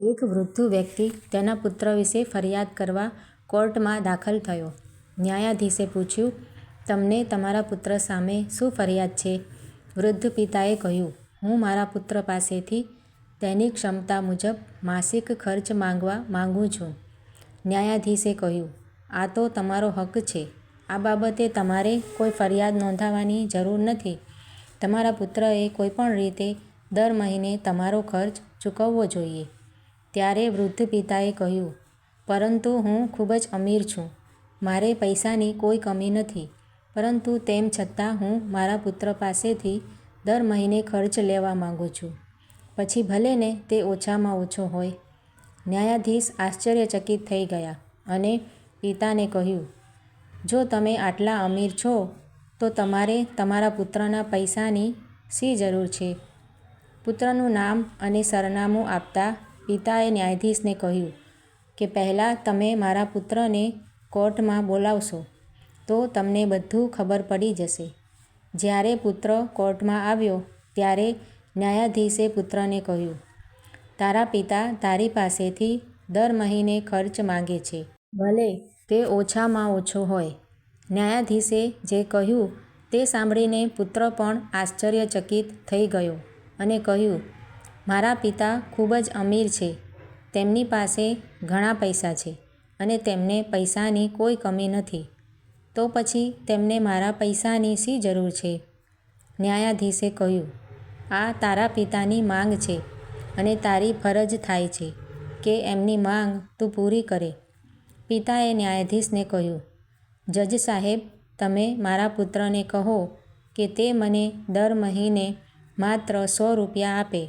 એક વૃદ્ધ વ્યક્તિ તેના પુત્ર વિશે ફરિયાદ કરવા કોર્ટમાં દાખલ થયો. ન્યાયાધીશે પૂછ્યું, તમને તમારા પુત્ર સામે શું ફરિયાદ છે? વૃદ્ધ પિતાએ કહ્યું, હું મારા પુત્ર પાસેથી તેની ક્ષમતા મુજબ માસિક ખર્ચ માંગવા માંગુ છું. ન્યાયાધીશે કહ્યું, આ તો તમારો હક છે. આ બાબતે તમારે કોઈ ફરિયાદ નોંધાવવાની જરૂર નથી. તમારા પુત્રએ કોઈપણ રીતે દર મહિને તમારો ખર્ચ ચૂકવવો જોઈએ. ત્યારે વૃદ્ધ પિતાએ કહ્યું, પરંતુ હું ખૂબ જ અમીર છું. મારે પૈસાની કોઈ કમી નથી. પરંતુ તેમ છતાં હું મારા પુત્ર પાસેથી દર મહિને ખર્ચ લેવા માગું છું. પછી ભલે ને તે ઓછામાં ઓછો હોય. ન્યાયાધીશ આશ્ચર્યચકિત થઈ ગયા અને પિતાને કહ્યું, જો તમે આટલા અમીર છો, તો તમારે તમારા પુત્રના પૈસાની શી જરૂર છે? પુત્રનું નામ અને સરનામું આપતાં પિતાએ ન્યાયાધીશને કહ્યું કે પહેલાં તમે મારા પુત્રને કોર્ટમાં બોલાવશો, તો તમને બધું ખબર પડી જશે. જ્યારે પુત્ર કોર્ટમાં આવ્યો ત્યારે ન્યાયાધીશે પુત્રને કહ્યું, તારા પિતા તારી પાસેથી દર મહિને ખર્ચ માંગે છે. ભલે તે ઓછામાં ઓછો હોય. ન્યાયાધીશે જે કહ્યું તે સાંભળીને પુત્ર પણ આશ્ચર્યચકિત થઈ ગયો અને કહ્યું, મારા પિતા ખૂબ જ અમીર છે. તેમની પાસે ઘણા પૈસા છે અને તેમને પૈસાની કોઈ કમી નથી. તો પછી તેમને મારા પૈસાની શી જરૂર છે? ન્યાયાધીશે કહ્યું, આ તારા પિતાની માંગ છે અને તારી ફરજ થાય છે કે એમની માંગ તું પૂરી કરે. પિતાએ ન્યાયાધીશને કહ્યું, જજ સાહેબ, તમે મારા પુત્રને કહો કે તે મને દર મહિને માત્ર સો રૂપિયા આપે.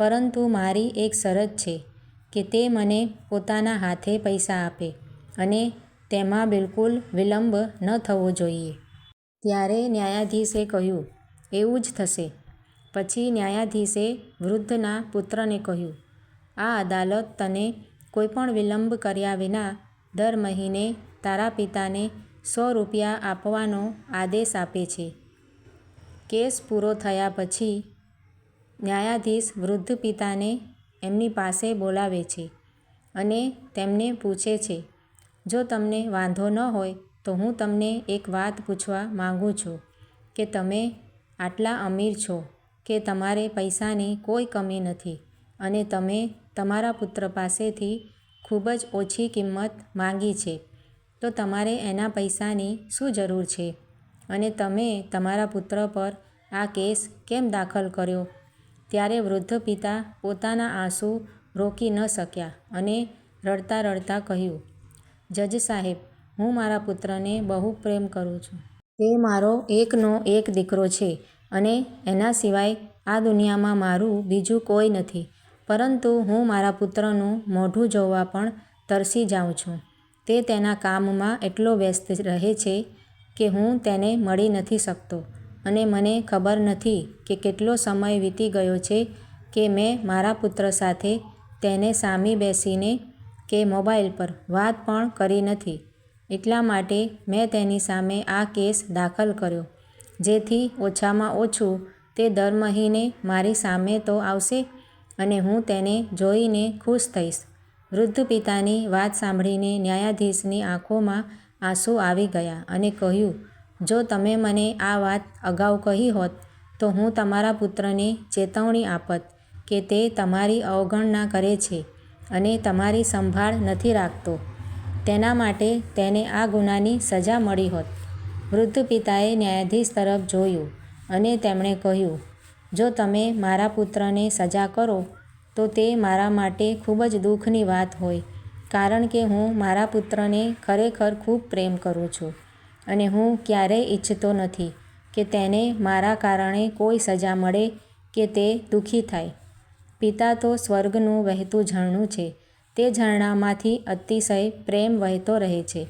પરંતુ મારી એક શરત છે કે તે મને પોતાના હાથે પૈસા આપે અને તેમાં બિલકુલ વિલંબ ન થવો જોઈએ. ત્યારે ન્યાયાધીશે કહ્યું, એવું જ થશે. પછી ન્યાયાધીશે વૃદ્ધના પુત્રને કહ્યું, આ અદાલત તને કોઈપણ વિલંબ કર્યા વિના દર મહિને તારા પિતાને સો રૂપિયા આપવાનો આદેશ આપે છે. કેસ પૂરો થયા પછી ન્યાયાધીશ વૃદ્ધ પિતાને એમની પાસે બોલાવે છે અને તેમને પૂછે છે, જો તમને વાંધો ન હોય તો હું તમને એક વાત પૂછવા માંગુ છું કે તમે આટલા અમીર છો કે તમારે પૈસાની કોઈ કમી નથી અને તમે તમારા પુત્ર પાસેથી ખૂબ જ ઓછી કિંમત માંગી છે, તો તમારે એના પૈસાની શું જરૂર છે અને તમે તમારા પુત્ર પર આ કેસ કેમ દાખલ કર્યો? ત્યારે વૃદ્ધ પિતા પોતાના આંસુ રોકી ન શક્યા અને રડતા રડતાં કહ્યું, જજ સાહેબ, હું મારા પુત્રને બહુ પ્રેમ કરું છું. તે મારો એકનો એક દીકરો છે અને એના સિવાય આ દુનિયામાં મારું બીજું કોઈ નથી. પરંતુ હું મારા પુત્રનું મોઢું જોવા પણ તરસી જાઉં છું. તે તેના કામમાં એટલો વ્યસ્ત રહે છે કે હું તેને મળી નથી શકતો અને મને ખબર નથી કે કેટલો સમય વીતી ગયો છે કે મેં મારા પુત્ર સાથે તેને સામી બેસીને કે મોબાઈલ પર વાત પણ કરી નથી. એટલા માટે મેં તેની સામે આ કેસ દાખલ કર્યો, જેથી ઓછામાં ઓછું તે દર મહિને મારી સામે તો આવશે અને હું તેને જોઈને ખુશ થઈશ. વૃદ્ધ પિતાની વાત સાંભળીને ન્યાયાધીશની આંખોમાં આંસુ આવી ગયા અને કહ્યું, જો તમે મને આ વાત અગાઉ કહી હોત તો હું તમારા પુત્રને ચેતવણી આપત કે તે તમારી અવગણના કરે છે અને તમારી સંભાળ નથી રાખતો. તેના માટે તેને આ ગુનાની સજા મળી હોત. વૃદ્ધ પિતાએ ન્યાયાધીશ તરફ જોયું અને તેમણે કહ્યું, જો તમે મારા પુત્રને સજા કરો તો તે મારા માટે ખૂબ જ દુઃખની વાત હોય, કારણ કે હું મારા પુત્રને ખરેખર ખૂબ પ્રેમ કરું છું અને હું ક્યારેય ઈચ્છતો નથી કે તેને મારા કારણે કોઈ સજા મળે કે તે દુઃખી થાય. પિતા તો સ્વર્ગનું વહેતું ઝરણું છે, તે ઝરણામાંથી અતિશય પ્રેમ વહેતો રહે છે.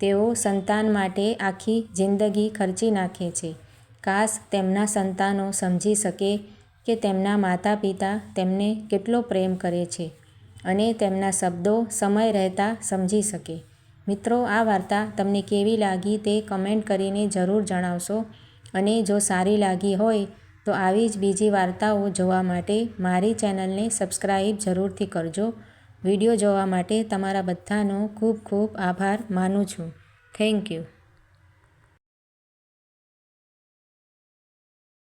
તેઓ સંતાન માટે આખી જિંદગી ખર્ચી નાખે છે. કાશ તેમના સંતાનો સમજી શકે કે તેમના માતા-પિતા તેમને કેટલો પ્રેમ કરે છે અને તેમના શબ્દો સમય રહેતા સમજી શકે. મિત્રો, આ વાર્તા તમને કેવી લાગી તે કમેન્ટ કરીને જરૂર જણાવશો. અને જો સારી લાગી હોય, તો આવી જ બીજી વાર્તાઓ જોવા માટે મારી ચેનલને સબસ્ક્રાઈબ જરૂરથી કરજો. વીડિયો જોવા માટે તમારા બધાનો ખૂબ ખૂબ આભાર માનું છું. Thank you